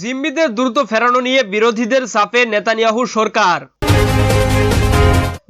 জিম্মিদের দ্রুত ফেরানো নিয়ে বিরোধীদের চাপে নেতানিয়াহু সরকার।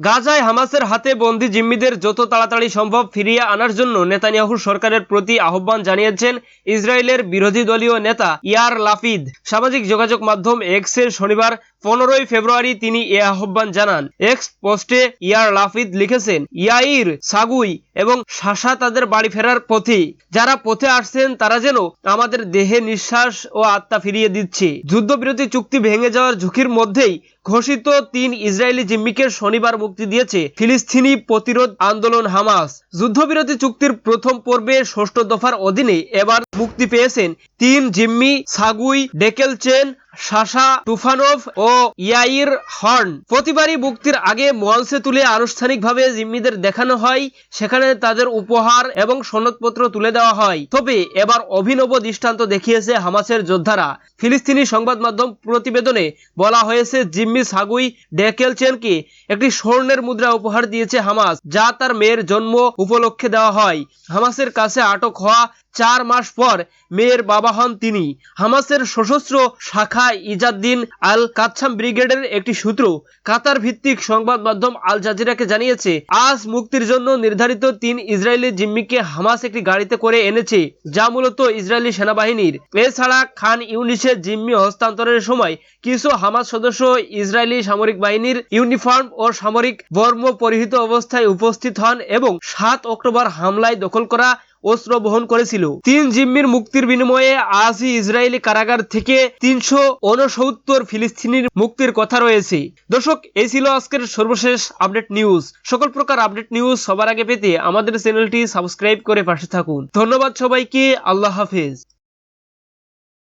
গাজায় হামাসের হাতে বন্দি জিম্মিদের যত তাড়াতাড়ি সম্ভব ফিরিয়ে আনার জন্য নেতানিয়াহু সরকারের প্রতি আহ্বান জানিয়েছেন ইসরায়েলের বিরোধী দলীয় নেতা ইয়ার লাফিদ। সামাজিক যোগাযোগ মাধ্যম এক্সের শনিবার পনেরোই ফেব্রুয়ারি তিনি এ আহ্বান জানান। এক্স পোস্টে ইয়ার লাফিদ লিখেছেন, ইয়াইর, সাগুই এবং শাসা তাদের বাড়ি ফেরার পথে। যারা পথে আসছেন তারা যেন আমাদের দেহে নিঃশ্বাস ও আত্মা ফিরিয়ে দিচ্ছে। যুদ্ধবিরতি চুক্তি ভেঙে যাওয়ার ঝুঁকির মধ্যেই ঘোষিত তিন ইসরায়েলি জিম্মিকে শনিবার মুক্তি দিয়েছে ফিলিস্তিনি প্রতিরোধ আন্দোলন হামাস। যুদ্ধবিরতি চুক্তির প্রথম পর্বে ষষ্ঠ দফার অধীনে এবার মুক্তি পেয়েছেন তিন জিম্মি, সাগুই ডেকেলচেন শাসা টুফানোভ ও ইয়াইর হর্ন। প্রতিবারই মুক্তির আগে মঞ্চে তুলে আনুষ্ঠানিকভাবে জিম্মিদের দেখানো হয়, সেখানে তাদের উপহার এবং সনদপত্র তুলে দেওয়া হয়। তবে এবার অভিনব দৃষ্টান্ত দেখিয়েছে হামাসের যোদ্ধারা। ফিলিস্তিনি সংবাদ মাধ্যম প্রতিবেদনে বলা হয়েছে, জিম্মি সাগুই ডেকেল ডেকেলচেনকে একটি স্বর্ণের মুদ্রা উপহার দিয়েছে হামাস, যা তার মেয়ের জন্ম উপলক্ষে দেওয়া হয়। হামাসের কাছে আটক হওয়া চার মাস পর মেয়ের বাবা হন তিনি। হামাসের সশস্ত্র শাখা ইজাদ্দিন আল কাচ্ছাম ব্রিগেডের একটি সূত্র কাতার ভিত্তিক সংবাদ মাধ্যম আল জাজিরাকে জানিয়েছে, আজ মুক্তির জন্য নির্ধারিত তিন ইসরায়েলি জিম্মিকে হামাস একটি গাড়িতে করে এনেছে, যা মূলত ইসরায়েলি সেনাবাহিনীর। এছাড়া খান ইউনিসের জিম্মি হস্তান্তরের সময় কিছু হামাস সদস্য ইসরায়েলি সামরিক বাহিনীর ইউনিফর্ম ও সামরিক বর্ম পরিহিত অবস্থায় উপস্থিত হন এবং সাত অক্টোবর হামলায় দখল করা অস্ত্র বহন করেছিল। তিন জিম্মির মুক্তির বিনিময়ে আজই ইসরায়েলি কারাগার থেকে তিনশো উনসত্তর ফিলিস্তিনির মুক্তির কথা রয়েছে। দর্শক, এই ছিল আজকের সর্বশেষ আপডেট নিউজ। সকল প্রকার আপডেট নিউজ সবার আগে পেতে আমাদের চ্যানেলটি সাবস্ক্রাইব করে পাশে থাকুন। ধন্যবাদ সবাইকে, আল্লাহ হাফেজ।